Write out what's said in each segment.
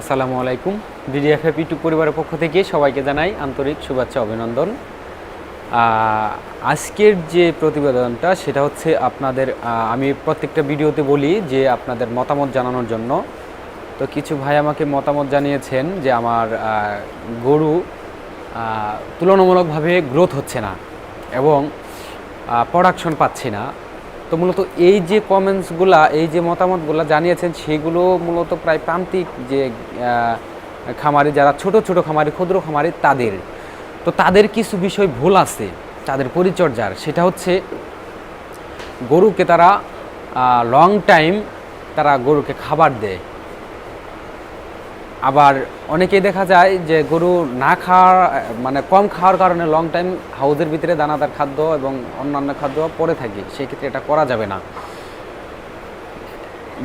আসসালামু আলাইকুম। বিডিএফএফ ইউটিউব পরিবারের পক্ষ থেকে সবাইকে জানাই আন্তরিক শুভেচ্ছা, অভিনন্দন। আজকের যে প্রতিবেদনটা, সেটা হচ্ছে আপনাদের আমি প্রত্যেকটা ভিডিওতে বলি যে আপনাদের মতামত জানানোর জন্য। তো কিছু ভাই আমাকে মতামত জানিয়েছেন যে আমার গরু তুলনামূলকভাবে গ্রোথ হচ্ছে না এবং প্রোডাকশন পাচ্ছি না। তো মূলত এই যে কমেন্টসগুলা এই যে মতামতগুলো জানিয়েছেন, সেগুলো মূলত প্রায় প্রান্তিক যে খামারি যারা ছোট ছোট খামারি, ক্ষুদ্র খামারি, তাদের। তো তাদের কিছু বিষয় ভুল আছে, তাদের পরিচর্যার। সেটা হচ্ছে গরুকে তারা লং টাইম তারা গরুকে খাবার দেয়। আবার অনেকেই দেখা যায় যে গরু না খাওয়ার মানে কম খাওয়ার কারণে লং টাইম হাউজের ভিতরে দানাদার খাদ্য এবং অন্যান্য খাদ্য পড়ে থাকে, সেক্ষেত্রে এটা করা যাবে না।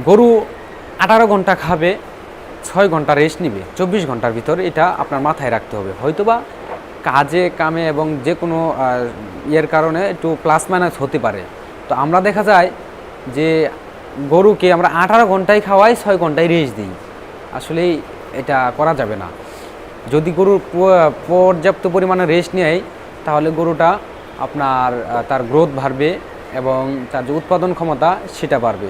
গরু আঠারো ঘণ্টা খাবে, ছয় ঘণ্টা রেস্ট নিবে, চব্বিশ ঘণ্টার ভিতর এটা আপনার মাথায় রাখতে হবে। হয়তোবা কাজে, কামে এবং যে কোনো ইয়ের কারণে একটু প্লাস মাইনাস হতে পারে। তো আমরা দেখা যায় যে গরুকে আমরা আঠারো ঘন্টায় খাওয়াই, ছয় ঘন্টায় রেস্ট দিই। আসলেই এটা করা যাবে না। যদি গরুর পর্যাপ্ত পরিমাণে রেস্ট নেয়, তাহলে গরুটা আপনার তার গ্রোথ বাড়বে এবং তার যে উৎপাদন ক্ষমতা সেটা বাড়বে।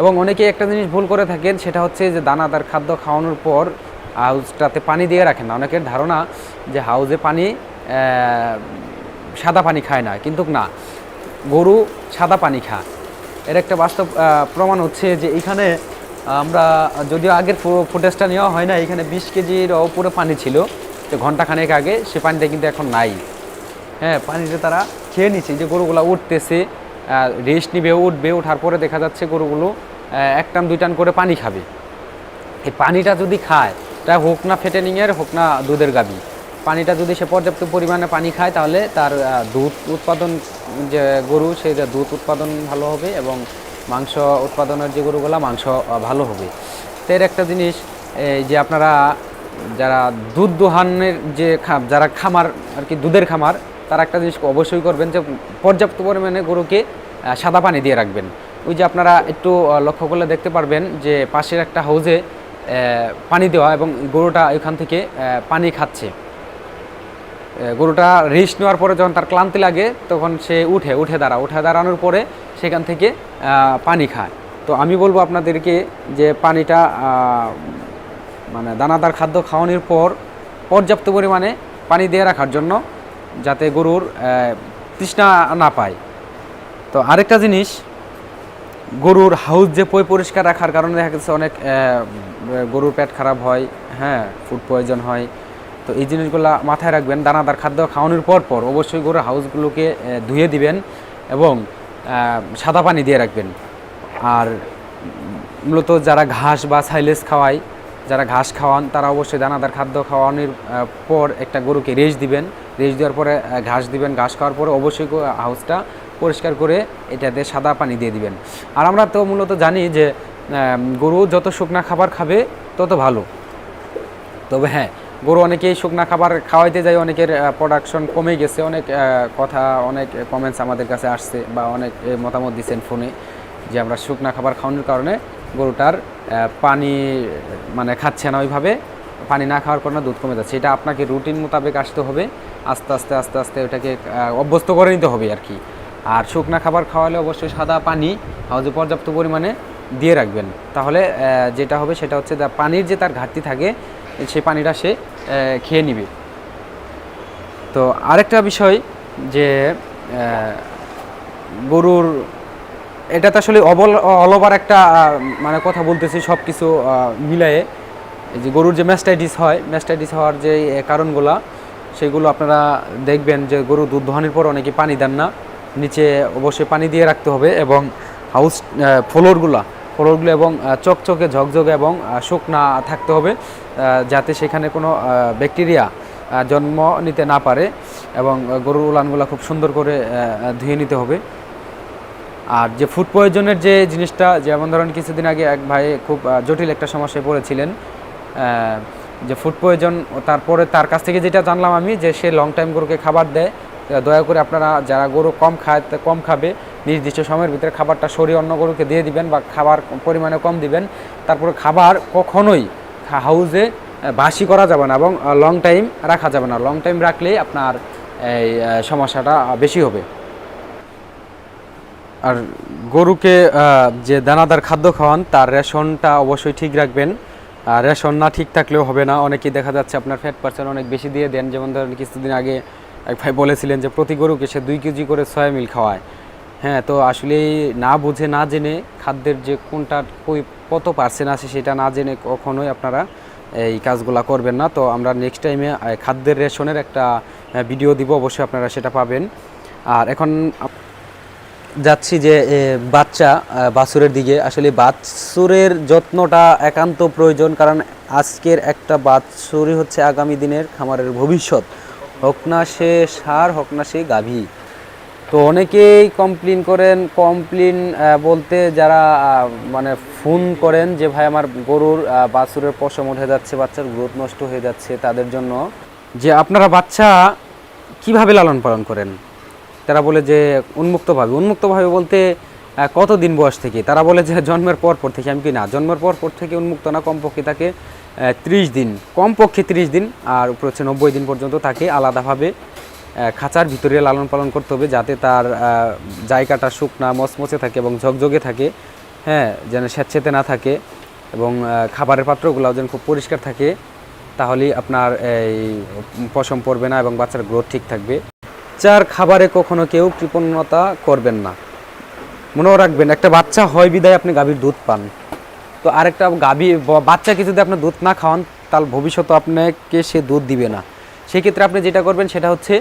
এবং অনেকে একটা জিনিস ভুল করে থাকেন, সেটা হচ্ছে যে দানাদার খাদ্য খাওয়ানোর পর হাউসটাতে পানি দিয়ে রাখেন না। অনেকের ধারণা যে হাউজে পানি সাদা পানি খায় না, কিন্তু না। গরু সাদা পানি খায়। এর একটা বাস্তব প্রমাণ হচ্ছে যে এখানে আমরা যদিও আগের ফুটেজটা নেওয়া হয় না এখানে বিশ কেজির ওপরে পানি ছিল যে ঘন্টাখানেক আগে সে পানিটা কিন্তু এখন নাই। হ্যাঁ পানিটা তারা খেয়ে নিচ্ছে যে গরুগুলো উঠতেছে রেস্ট নিবে, উঠবে, ওঠার পরে দেখা যাচ্ছে গরুগুলো এক টান, দুই টান করে পানি খাবে। এই পানিটা যদি খায় তা হোক না ফেটেনিংয়ের, হোক না দুধের গাবি পানিটা যদি সে পর্যাপ্ত পরিমাণে পানি খায়, তাহলে তার দুধ উৎপাদন, যে গরু সেই দুধ উৎপাদন ভালো হবে এবং মাংস উৎপাদনের যে গরুগুলা, মাংস ভালো হবে। তো এর একটা জিনিস যে আপনারা যারা দুধ দোহানের যে যারা খামার আর কি দুধের খামার, তারা একটা জিনিস অবশ্যই করবেন যে পর্যাপ্ত পরিমাণে গরুকে সাদা পানি দিয়ে রাখবেন। ওই যে আপনারা একটু লক্ষ্য করলে দেখতে পারবেন যে পাশের একটা হাউজে পানি দেওয়া এবং গরুটা ওইখান থেকে পানি খাচ্ছে। গরুটা রেস্ট নেওয়ার পরে যখন তার ক্লান্তি লাগে, তখন সে উঠে উঠে দাঁড়া উঠে দাঁড়ানোর পরে সেখান থেকে পানি খায়। তো আমি বলব আপনাদেরকে যে পানিটা মানে দানাদার খাদ্য খাওয়ানোর পর পর্যাপ্ত পরিমাণে পানি দিয়ে রাখার জন্য যাতে গরুর তৃষ্ণা না পায়। তো আরেকটা জিনিস, গরুর হাউস যে পয় পরিষ্কার রাখার কারণে দেখা যাচ্ছে অনেক গরুর পেট খারাপ হয় হ্যাঁ ফুড পয়জন হয়। তো এই জিনিসগুলো মাথায় রাখবেন, দানাদার খাদ্য খাওয়ানোর পর পর অবশ্যই গরুর হাউসগুলোকে ধুয়ে দিবেন এবং সাদা পানি দিয়ে রাখবেন। আর মূলত যারা ঘাস বা সাইলেজ খাওয়ায়, যারা ঘাস খাওয়ান, তারা অবশ্যই দানাদার খাদ্য খাওয়ানোর পর একটা গরুকে রেস্ট দিবেন। রেস্ট দেওয়ার পরে ঘাস দিবেন, ঘাস খাওয়ার পরে অবশ্যই হাউসটা পরিষ্কার করে এটাতে সাদা পানি দিয়ে দিবেন। আর আমরা তো মূলত জানি যে গরু যত শুকনা খাবার খাবে, তত ভালো। তবে হ্যাঁ গরু অনেকেই শুকনা খাবার খাওয়াইতে যায়, অনেকের প্রোডাকশন কমে গেছে, অনেক কথা, অনেক কমেন্টস আমাদের কাছে আসছে বা অনেক মতামত দিচ্ছেন ফোনে যে আমরা শুকনা খাবার খাওয়ানোর কারণে গরুটার পানি মানে খাচ্ছে না ওইভাবে, পানি না খাওয়ার কারণে দুধ কমে যাচ্ছে। এটা আপনাকে রুটিন মোতাবেক আসতে হবে, আস্তে আস্তে আস্তে আস্তে ওটাকে অভ্যস্ত করে নিতে হবে আর কি। আর শুকনা খাবার খাওয়ালে অবশ্যই সাদা পানি হাউজে পর্যাপ্ত পরিমাণে দিয়ে রাখবেন। তাহলে যেটা হবে সেটা হচ্ছে পানির যে তার ঘাটতি থাকে সেই পানিটা সে খেয়ে নিবে। তো আরেকটা বিষয় যে গরুর, এটা তো আসলে অবল অলওভার একটা মানে কথা বলতেছি সব কিছু মিলায়ে। যে গরুর যে ম্যাস্টাইটিস হয়, ম্যাস্টাইটিস হওয়ার যে কারণগুলা, সেগুলো আপনারা দেখবেন যে গরু দুধ দোহানির পর অনেকে পানি দেন না। নিচে অবশ্যই পানি দিয়ে রাখতে হবে এবং হাউস ফ্লোরগুলা ফ্লোরগুলো এবং চকচকে, ঝকঝকে এবং শুকনা থাকতে হবে যাতে সেখানে কোনো ব্যাকটেরিয়া জন্ম নিতে না পারে এবং গরুর উলানগুলো খুব সুন্দর করে ধুয়ে নিতে হবে। আর যে ফুড পয়জনের যে জিনিসটা, যেমন ধরেন কিছুদিন আগে এক ভাই খুব জটিল একটা সমস্যায় পড়েছিলেন যে ফুড পয়জন তারপরে তার কাছ থেকে যেটা জানলাম আমি, যে সে লং টাইম গরুকে খাবার দেয় দয়া করে আপনারা যারা গরু কম খায় কম খাবে নির্দিষ্ট সময়ের ভিতরে খাবারটা সরিয়ে অন্য গরুকে দিয়ে দিবেন বা খাবার পরিমাণে কম দিবেন। তারপরে খাবার কখনোই হাউসে বাসি করা যাবে না এবং লং টাইম রাখা যাবে না। লং টাইম রাখলেই আপনার এই সমস্যাটা বেশি হবে। আর গরুকে যে দানাদার খাদ্য খাওয়ান, তার রেশনটা অবশ্যই ঠিক রাখবেন। আর রেশন না ঠিক থাকলেও হবে না। অনেকেই দেখা যাচ্ছে আপনার ফ্যাট পার্সেন্ট অনেক বেশি দিয়ে দেন। যেমন ধরেন কিছুদিন আগে এক ভাই বলেছিলেন যে, প্রতি গরুকে সে দুই কেজি করে ছয় মিল খাওয়ায়। হ্যাঁ তো আসলে না বুঝে, না জেনে খাদ্যের যে কোনটা কই, কত পার্সেন্ট আছে সেটা না জেনে কখনোই আপনারা এই কাজগুলা করবেন না। তো আমরা নেক্সট টাইমে খাদ্যের রেশনের একটা ভিডিও দিব, অবশ্যই আপনারা সেটা পাবেন। আর এখন যাচ্ছি যে বাচ্চা বাছুরের দিকে। আসলে বাছুরের যত্নটা একান্ত প্রয়োজন, কারণ আজকের একটা বাছুরই হচ্ছে আগামী দিনের খামারের ভবিষ্যৎ। হোক না সে সার, হোক না সে গাভী। তো অনেকেই কমপ্লেন করেন কমপ্লেন বলতে যারা মানে ফোন করেন যে, ভাই, আমার গরুর বাছুরের পশম উঠে যাচ্ছে, বাচ্চার গ্রোথ নষ্ট হয়ে যাচ্ছে তাদের জন্য। যে, আপনারা বাচ্চা কীভাবে লালন পালন করেন? তারা বলে যে, উন্মুক্তভাবে। উন্মুক্তভাবে বলতে কত দিন বয়স থেকে? তারা বলে যে, জন্মের পর পর থেকে। আমি কি না, জন্মের পর পর থেকে উন্মুক্ত না, কমপক্ষে তাকে ত্রিশ দিন। কমপক্ষে ত্রিশ দিন, আর উপরে হচ্ছে নব্বই দিন পর্যন্ত তাকে আলাদাভাবে খাঁচার ভিতরে লালন পালন করতে হবে যাতে তার জায়গাটা শুকনা মচমচে থাকে এবং ঝকঝকে থাকে হ্যাঁ যেন স্যাঁতসেঁতে না থাকে এবং খাবারের পাত্রগুলো যেন খুব পরিষ্কার থাকে, তাহলেই আপনার এই পশম পড়বে না এবং বাচ্চার গ্রোথ ঠিক থাকবে। বাচ্চার খাবারে কখনো কেউ কৃপণতা করবেন না। মনেও রাখবেন, একটা বাচ্চা হয় বিদায় আপনি গাভীর দুধ পান। তো আরেকটা গাভী বাচ্চাকে যদি আপনি দুধ না খাওয়ান, তাহলে ভবিষ্যতে আপনাকে সে দুধ দিবে না। সেক্ষেত্রে আপনি যেটা করবেন সেটা হচ্ছে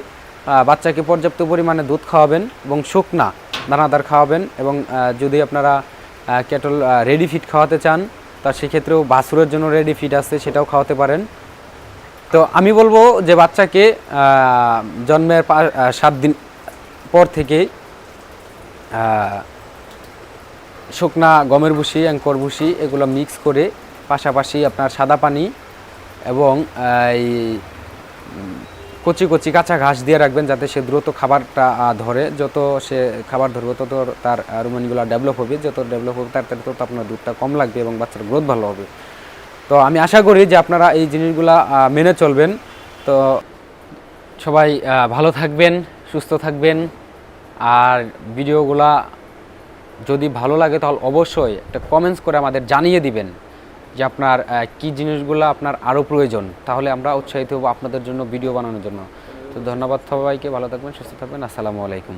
বাচ্চাকে পর্যাপ্ত পরিমাণে দুধ খাওয়াবেন এবং শুকনা দানাদার খাওয়াবেন এবং যদি আপনারা ক্যাটল রেডি ফিড খাওয়াতে চান তা সেক্ষেত্রেও বাছুরের জন্য রেডি ফিড আছে সেটাও খাওয়াতে পারেন। তো আমি বলব যে বাচ্চাকে জন্মের সাত দিন পর আহ, শুকনা গমের ভুসি অ্যাঙ্কর ভুসি এগুলো মিক্স করে পাশাপাশি আপনার সাদা পানি এবং এই কচি কচি কাঁচা ঘাস দিয়ে রাখবেন যাতে সে দ্রুত খাবারটা ধরে। যত সে খাবার ধরবে, তত তার রুমানগুলো ডেভেলপ হবে। যত ডেভেলপ হবে, তার তত আপনার দুধটা কম লাগবে এবং বাচ্চার গ্রোথ ভালো হবে। তো আমি আশা করি যে আপনারা এই জিনিসগুলা মেনে চলবেন। তো সবাই ভালো থাকবেন, সুস্থ থাকবেন। আর ভিডিওগুলা যদি ভালো লাগে, তাহলে অবশ্যই একটা কমেন্টস করে আমাদের জানিয়ে দিবেন। যে আপনার কি জিনিসগুলো আপনার আরও প্রয়োজন, তাহলে আমরা উৎসাহিত হব আপনাদের জন্য ভিডিও বানানোর জন্য। তো ধন্যবাদ সবাইকে, ভালো থাকবেন, সুস্থ থাকবেন, আসসালামু আলাইকুম।